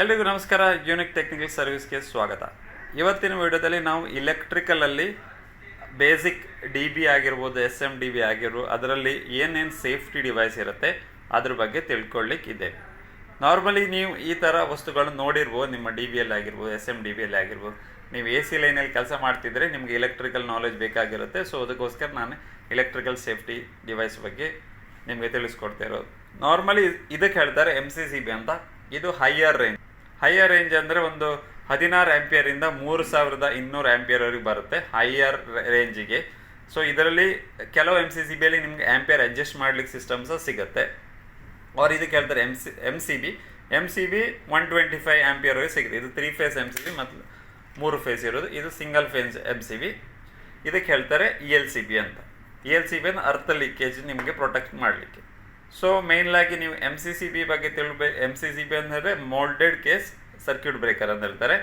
ಎಲ್ರಿಗೂ ನಮಸ್ಕಾರ unique technical ಸರ್ವಿಸ್ಗೆ ಸ್ವಾಗತ. ಇವತ್ತಿನ ವಿಡಿಯೋದಲ್ಲಿ ನಾವು ಇಲೆಕ್ಟ್ರಿಕಲಲ್ಲಿ ಬೇಸಿಕ್ ಡಿ ಬಿ ಆಗಿರ್ಬೋದು ಎಸ್ ಎಂ ಡಿ ಬಿ ಆಗಿರ್ಬೋದು, ಅದರಲ್ಲಿ ಏನೇನು ಸೇಫ್ಟಿ ಡಿವೈಸ್ ಇರುತ್ತೆ, ಅದ್ರ ಬಗ್ಗೆ ತಿಳ್ಕೊಳ್ಳಿಕ್ಕಿದೆ ನಾರ್ಮಲಿ ನೀವು ಈ ಥರ ವಸ್ತುಗಳನ್ನು ನೋಡಿರ್ಬೋದು, ನಿಮ್ಮ ಡಿ ಬಿ ಎಲ್ ಆಗಿರ್ಬೋದು S M D B L ಆಗಿರ್ಬೋದು. ನೀವು ಎ ಸಿ ಲೈನಲ್ಲಿ ಕೆಲಸ ಮಾಡ್ತಿದ್ರೆ ನಿಮಗೆ ಎಲೆಕ್ಟ್ರಿಕಲ್ ನಾಲೆಜ್ ಬೇಕಾಗಿರುತ್ತೆ. ಸೊ ಅದಕ್ಕೋಸ್ಕರ ನಾನು ಎಲೆಕ್ಟ್ರಿಕಲ್ ಸೇಫ್ಟಿ ಡಿವೈಸ್ ಬಗ್ಗೆ ನಿಮಗೆ ತಿಳಿಸ್ಕೊಡ್ತಾ ಇರೋದು. ನಾರ್ಮಲಿ ಇದಕ್ಕೆ ಹೇಳ್ತಾರೆ ಎಂ ಸಿ ಸಿ ಬಿ ಅಂತ. ಇದು ಹೈಯರ್ ರೇಂಜ್ ಹೈಯರ್ ರೇಂಜ್ ಅಂದರೆ ಒಂದು ಹದಿನಾರು ಆ್ಯಂಪಿಯರಿಂದ ಮೂರು ಸಾವಿರದ ಇನ್ನೂರು ಆ್ಯಂಪಿಯರ್ವರೆಗೆ ಬರುತ್ತೆ ಹೈಯರ್ ರೇಂಜಿಗೆ ಸೊ ಇದರಲ್ಲಿ ಕೆಲವು ಎಂ ಸಿ ಸಿ ಬಿಯಲ್ಲಿ ನಿಮಗೆ ಆ್ಯಂಪಿಯರ್ ಅಡ್ಜಸ್ಟ್ ಮಾಡ್ಲಿಕ್ಕೆ ಸಹ ಸಿಗುತ್ತೆ. ಅವ್ರು ಇದಕ್ಕೆ ಹೇಳ್ತಾರೆ M C M C B M C B one twenty five ಆ್ಯಂಪಿಯರ್ವರೆಗೆ ಸಿಗುತ್ತೆ. ಇದು three phase M C B ಮತ್ತು ಮೂರು ಫೇಸ್ ಇರೋದು. ಇದು single phase M C B ಇದಕ್ಕೆ ಹೇಳ್ತಾರೆ ಇ ಎಲ್ ಸಿ ಬಿ ಅಂತ. E L C B earth leakage ನಿಮಗೆ ಪ್ರೊಟೆಕ್ಟ್ ಮಾಡಲಿಕ್ಕೆ. ಸೊ ಮೇನ್ಲಾಗಿ ನೀವು ಎಂ ಸಿ ಸಿ ಬಿ ಬಗ್ಗೆ ತಿಳ್ಬೇಕು ಎಂ ಸಿ ಸಿ ಬಿ ಅಂದರೆ ಮೋಲ್ಡೆಡ್ ಕೇಸ್ ಸರ್ಕ್ಯೂಟ್ ಬ್ರೇಕರ್ ಅಂತ ಹೇಳ್ತಾರೆ.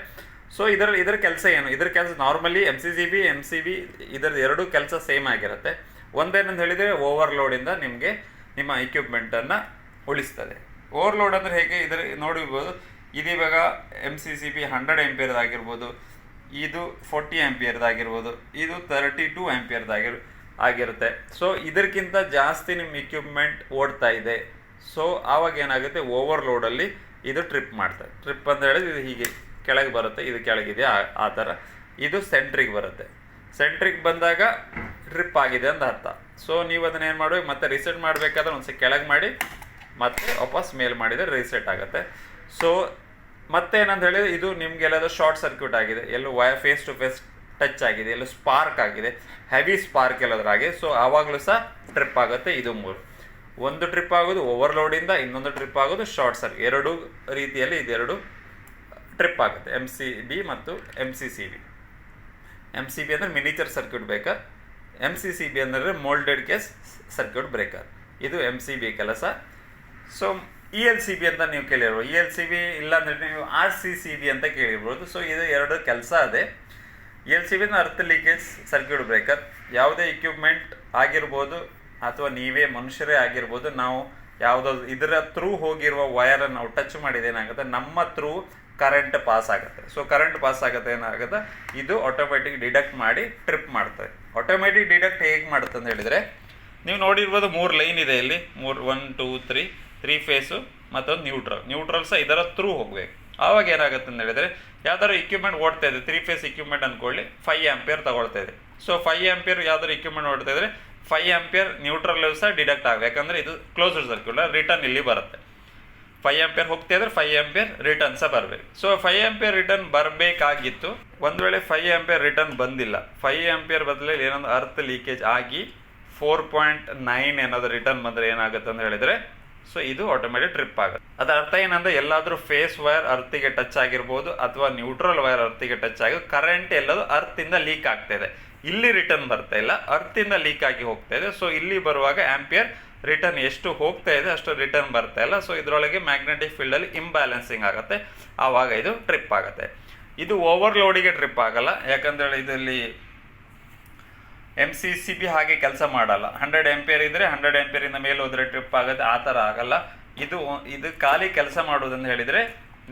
ಸೊ ಇದರ ಇದರ ಕೆಲಸ ಏನು? ಇದರ ಕೆಲಸ normally M C C B M C B ಇದರ ಎರಡು ಕೆಲಸ ಸೇಮ್ ಆಗಿರುತ್ತೆ. ಒಂದೇನಂತ ಹೇಳಿದರೆ ಓವರ್ಲೋಡಿಂದ ನಿಮಗೆ ನಿಮ್ಮ ಇಕ್ವಿಪ್ಮೆಂಟನ್ನು ಉಳಿಸ್ತದೆ. ಓವರ್ಲೋಡ್ ಅಂದರೆ ಹೇಗೆ? ಇದರ, ನೋಡಿರ್ಬೋದು. ಇದು ಇವಾಗ M C C B hundred ಆ್ಯಂಪಿಯರ್ದು ಆಗಿರ್ಬೋದು ಇದು ಫೋರ್ಟಿ ಆ್ಯಂಪಿಯರ್ದು ಆಗಿರ್ಬೋದು ಇದು ತರ್ಟಿ ಟು ಆಗಿರ್ ಆಗಿರುತ್ತೆ. ಸೊ ಇದಕ್ಕಿಂತ ಜಾಸ್ತಿ ನಿಮ್ಮ ಇಕ್ವಿಪ್ಮೆಂಟ್ ಓಡ್ತಾ ಇದೆ. ಸೊ ಆವಾಗ ಏನಾಗುತ್ತೆ? ಓವರ್ಲೋಡಲ್ಲಿ ಇದು ಟ್ರಿಪ್ ಮಾಡ್ತಾರೆ ಟ್ರಿಪ್ ಅಂತ ಹೇಳಿದ್ರೆ ಇದು ಹೀಗೆ ಕೆಳಗೆ ಬರುತ್ತೆ, ಇದು ಕೆಳಗಿದೆ, ಆ ಥರ. ಇದು ಸೆಂಟ್ರಿಗೆ ಬರುತ್ತೆ. ಸೆಂಟ್ರಿಗೆ ಬಂದಾಗ ಟ್ರಿಪ್ ಆಗಿದೆ ಅಂತ ಅರ್ಥ. ಸೊ ನೀವು ಅದನ್ನ ಏನು ಮಾಡಿ ಮತ್ತೆ ರೀಸೆಟ್ ಮಾಡಬೇಕಾದ್ರೆ ಒಂದ್ಸಲ ಕೆಳಗೆ ಮಾಡಿ, ಮತ್ತೆ ವಾಪಸ್ ಮೇಲ್ ಮಾಡಿದರೆ ರೀಸೆಟ್ ಆಗುತ್ತೆ. ಸೊ ಮತ್ತೆ ಏನಂತ ಹೇಳಿದ್ರೆ ಇದು ನಿಮ್ಗೆ ಎಲ್ಲಾದ್ರೂ ಶಾರ್ಟ್ ಸರ್ಕ್ಯೂಟ್ ಆಗಿದೆ. ಎಲ್ಲೂ ವಯ ಫೇಸ್ ಟು ಫೇಸ್ ಟಚ್ ಆಗಿದೆ, ಎಲ್ಲೋ ಸ್ಪಾರ್ಕ್ ಆಗಿದೆ, ಹೆವಿ ಸ್ಪಾರ್ಕ್ ಎಲ್ಲದ್ರ ಹಾಗೆ ಸೊ ಆವಾಗಲೂ ಸಹ ಟ್ರಿಪ್ ಆಗುತ್ತೆ ಇದು ಮೂರು. ಒಂದು ಟ್ರಿಪ್ ಆಗೋದು ಓವರ್ಲೋಡಿಂದ ಇನ್ನೊಂದು ಟ್ರಿಪ್ ಆಗೋದು ಶಾರ್ಟ್ ಸರ್ಕ್ಯೂಟ್ ಎರಡು ರೀತಿಯಲ್ಲಿ ಇದೆರಡು ಟ್ರಿಪ್ ಆಗುತ್ತೆ. ಎಂ ಸಿ ಬಿ ಮತ್ತು M C C B M C B ಅಂದರೆ miniature circuit breaker M C C B ಅಂದರೆ ಮೋಲ್ಡೆಡ್ ಕೇಸ್ ಸರ್ಕ್ಯೂಟ್ ಬ್ರೇಕರ್ ಇದು ಎಂ ಸಿ ಬಿ ಕೆಲಸ. So E L C B ಅಂತ ನೀವು ಕೇಳಿರ್ಬೋದು. ಇ ಎಲ್ ಸಿ ಬಿ ಇಲ್ಲ ಅಂದರೆ ನೀವು ಆರ್ ಸಿ ಸಿ ಬಿ ಅಂತ ಕೇಳಿರ್ಬೋದು. ಸೊ ಇದು ಎರಡು ಕೆಲಸ ಅದೇ. L C B earth leakage circuit breaker ಯಾವುದೇ ಇಕ್ವಿಪ್ಮೆಂಟ್ ಆಗಿರ್ಬೋದು ಅಥವಾ ನೀವೇ ಮನುಷ್ಯರೇ ಆಗಿರ್ಬೋದು, ನಾವು ಯಾವುದೋ ಇದರ ಥ್ರೂ ಹೋಗಿರುವ ವಯರನ್ನು ನಾವು ಟಚ್ ಮಾಡಿದೇನಾಗುತ್ತೆ ನಮ್ಮ ಥ್ರೂ ಕರೆಂಟ್ ಪಾಸ್ ಆಗುತ್ತೆ. ಸೊ ಕರೆಂಟ್ ಪಾಸ್ ಆಗುತ್ತೆ, ಏನಾಗುತ್ತೆ? ಇದು ಆಟೋಮೆಟಿಕ್ ಡಿಡಕ್ಟ್ ಮಾಡಿ ಟ್ರಿಪ್ ಮಾಡ್ತದೆ ಆಟೋಮೆಟಿಕ್ ಡಿಡಕ್ಟ್ ಹೇಗೆ ಮಾಡುತ್ತೆ ಅಂತ ಹೇಳಿದರೆ, ನೀವು ನೋಡಿರ್ಬೋದು ಮೂರು ಲೈನ್ ಇದೆ ಇಲ್ಲಿ. ಮೂರು one two three three phase ಮತ್ತೊಂದು ನ್ಯೂಟ್ರಲ್ ನ್ಯೂಟ್ರಲ್ ಸಹ ಇದರ ಥ್ರೂ ಹೋಗ್ಬೇಕು. ಆವಾಗ ಏನಾಗುತ್ತೆ ಅಂತ ಹೇಳಿದರೆ, ಯಾವ್ದಾದ್ರು ಇಕ್ವಿಪ್ಮೆಂಟ್ ಓಡ್ತಾ ಇದೆ ತ್ರೀ ಫೇಸ್ ಇಕ್ವಿಪ್ಮೆಂಟ್ ಅಂದ್ಕೊಳ್ಳಿ ಫೈವ್ ಆಂಪಿಯರ್ ತಗೊಳ್ತಾ ಇದೆ. ಸೊ ಫೈವ್ ಆಂಪಿಯರ್ ಯಾವ್ದಾದ್ರು ಇಕ್ವಿಪ್ಮೆಂಟ್ ಓಡ್ತಾ ಇದ್ರೆ ಫೈವ್ ಆಂಪಿಯರ್ ನ್ಯೂಟ್ರಲ್ ಸಹ ಡಿಡಕ್ಟ್ ಆಗ ಯಾಕಂದ್ರೆ ಇದು ಕ್ಲೋಸ್ಡ್ ಸರ್ಕ್ಯೂಟ್ ರಿಟರ್ನ್ ಇಲ್ಲಿ ಬರುತ್ತೆ. ಫೈವ್ ಆಂಪಿಯರ್ ಹೋಗ್ತಾ ಇದ್ರೆ ಫೈವ್ ಆಂಪಿಯರ್ ರಿಟರ್ನ್ ಸಹ ಬರಬೇಕು. ಸೊ ಫೈವ್ ಆಂಪಿಯರ್ ರಿಟರ್ನ್ ಬರಬೇಕಾಗಿತ್ತು. ಒಂದು ವೇಳೆ ಫೈವ್ ಆಂಪಿಯರ್ ರಿಟರ್ನ್ ಬಂದಿಲ್ಲ. ಫೈವ್ ಆಂಪಿಯರ್ ಬದಲಲ್ಲಿ ಏನೊಂದು ಅರ್ಥ ಲೀಕೇಜ್ ಆಗಿ ಫೋರ್ ಪಾಯಿಂಟ್ ನೈನ್ ಏನಾದರೂ ರಿಟರ್ನ್ ಬಂದರೆ ಏನಾಗುತ್ತೆ ಅಂತ ಹೇಳಿದ್ರೆ ಸೊ ಇದು ಆಟೋಮೆಟಿಕ್ ಟ್ರಿಪ್ ಆಗುತ್ತೆ. ಅದ ಅರ್ಥ ಏನಂದ್ರೆ ಎಲ್ಲಾದ್ರೂ ಫೇಸ್ ವೈರ್ ಅರ್ತಿಗೆ ಟಚ್ ಆಗಿರ್ಬೋದು ಅಥವಾ ನ್ಯೂಟ್ರಲ್ ವೈರ್ ಅರ್ತಿಗೆ ಟಚ್ ಆಗಿ ಕರೆಂಟ್ ಎಲ್ಲದು ಅರ್ತಿಂದ ಲೀಕ್ ಆಗ್ತಾ ಇದೆ. ಇಲ್ಲಿ ರಿಟರ್ನ್ ಬರ್ತಾ ಇಲ್ಲ ಅರ್ತಿಂದ ಲೀಕ್ ಆಗಿ ಹೋಗ್ತಾ ಇದೆ. ಸೊ ಇಲ್ಲಿ ಬರುವಾಗ ಆಂಪಿಯರ್ ರಿಟರ್ನ್ ಎಷ್ಟು ಹೋಗ್ತಾ ಇದೆ ಅಷ್ಟು ರಿಟರ್ನ್ ಬರ್ತಾ ಇಲ್ಲ. ಸೊ ಇದರೊಳಗೆ ಮ್ಯಾಗ್ನೆಟಿಕ್ ಫೀಲ್ಡಲ್ಲಿ ಇಂಬ್ಯಾಲೆನ್ಸಿಂಗ್ ಆಗುತ್ತೆ. ಆವಾಗ ಇದು ಟ್ರಿಪ್ ಆಗುತ್ತೆ. ಇದು ಓವರ್ಲೋಡಿಗೆ ಟ್ರಿಪ್ ಆಗಲ್ಲ. ಯಾಕಂದ್ರೆ ಇದರಲ್ಲಿ ಎಂ ಸಿ ಸಿ ಬಿ ಹಾಗೆ ಕೆಲಸ ಮಾಡಲ್ಲ. ಹಂಡ್ರೆಡ್ ಎಂಪಿಯರ್ ಇದ್ರೆ ಹಂಡ್ರೆಡ್ ಎಂಪಿಯರಿಂದ ಮೇಲೆ ಹೋದ್ರೆ ಟ್ರಿಪ್ ಆಗುತ್ತೆ ಆ ಥರ ಆಗಲ್ಲ. ಇದು ಇದು ಖಾಲಿ ಕೆಲಸ ಮಾಡೋದಂತ ಹೇಳಿದರೆ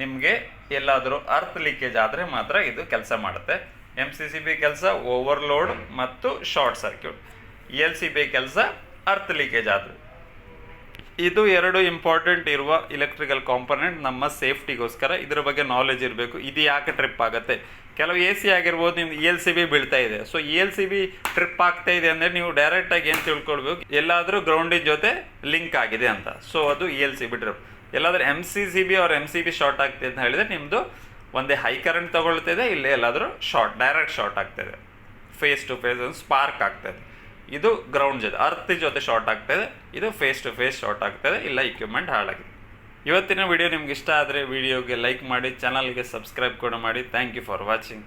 ನಿಮಗೆ ಎಲ್ಲಾದರೂ ಅರ್ತ್ ಲೀಕೇಜ್ ಆದರೆ ಮಾತ್ರ ಇದು ಕೆಲಸ ಮಾಡುತ್ತೆ. ಎಂ ಸಿ ಸಿ ಬಿ ಕೆಲಸ ಓವರ್ಲೋಡ್ ಮತ್ತು short circuit L C B ಕೆಲಸ ಅರ್ತ್ ಲೀಕೇಜ್ ಆದರೆ. ಇದು ಎರಡು ಇಂಪಾರ್ಟೆಂಟ್ ಇರುವ ಇಲೆಕ್ಟ್ರಿಕಲ್ ಕಾಂಪೊನೆಂಟ್ ನಮ್ಮ ಸೇಫ್ಟಿಗೋಸ್ಕರ ಇದರ ಬಗ್ಗೆ ನಾಲೆಜ್ ಇರಬೇಕು. ಇದು ಯಾಕೆ ಟ್ರಿಪ್ ಆಗುತ್ತೆ? ಕೆಲವು ಎ ಸಿ ಆಗಿರ್ಬೋದು, ನಿಮ್ಗೆ ಎಲ್ ಸಿ ಬಿ ಬೀಳ್ತಾ ಇದೆ. So L C B trip ಆಗ್ತಾ ಇದೆ ಅಂದರೆ ನೀವು ಡೈರೆಕ್ಟಾಗಿ ಏನು ತಿಳ್ಕೊಳ್ಬೇಕು? ಎಲ್ಲಾದರೂ ಗ್ರೌಂಡಿನ ಜೊತೆ ಲಿಂಕ್ ಆಗಿದೆ ಅಂತ. ಸೊ ಅದು ಎಲ್ ಸಿ ಬಿ ಟ್ರಿಪ್ ಎಲ್ಲಾದರೂ ಎಂ ಸಿ ಸಿ ಬಿ ಅವ್ರ ಎಂ ಸಿ ಬಿ ಶಾರ್ಟ್ ಆಗ್ತಿದೆ ಅಂತ ಹೇಳಿದರೆ ನಿಮ್ಮದು ಒಂದೇ ಹೈ ಕರೆಂಟ್ ತಗೊಳ್ತಿದೆ ಇಲ್ಲೇ ಎಲ್ಲಾದರೂ ಶಾರ್ಟ್ ಡೈರೆಕ್ಟ್ ಶಾರ್ಟ್ ಆಗ್ತಿದೆ ಫೇಸ್ ಟು ಫೇಸ್ ಒಂದು ಸ್ಪಾರ್ಕ್ ಆಗ್ತದೆ ಇದು ಗ್ರೌಂಡ್ ಜೊತೆ ಅರ್ತ್ ಜೊತೆ ಶಾರ್ಟ್ ಆಗ್ತದೆ, ಇದು ಫೇಸ್ ಟು ಫೇಸ್ ಶಾರ್ಟ್ ಆಗ್ತದೆ, ಇಲ್ಲ ಇಕ್ವಿಪ್ಮೆಂಟ್ ಹಾಳಾಗಿದೆ. ಇವತ್ತಿನ ವಿಡಿಯೋ ನಿಮ್ಗೆ ಇಷ್ಟ ಆದರೆ ವಿಡಿಯೋಗೆ ಲೈಕ್ ಮಾಡಿ ಚಾನಲ್ಗೆ ಸಬ್ಸ್ಕ್ರೈಬ್ ಕೂಡ ಮಾಡಿ. Thank you for watching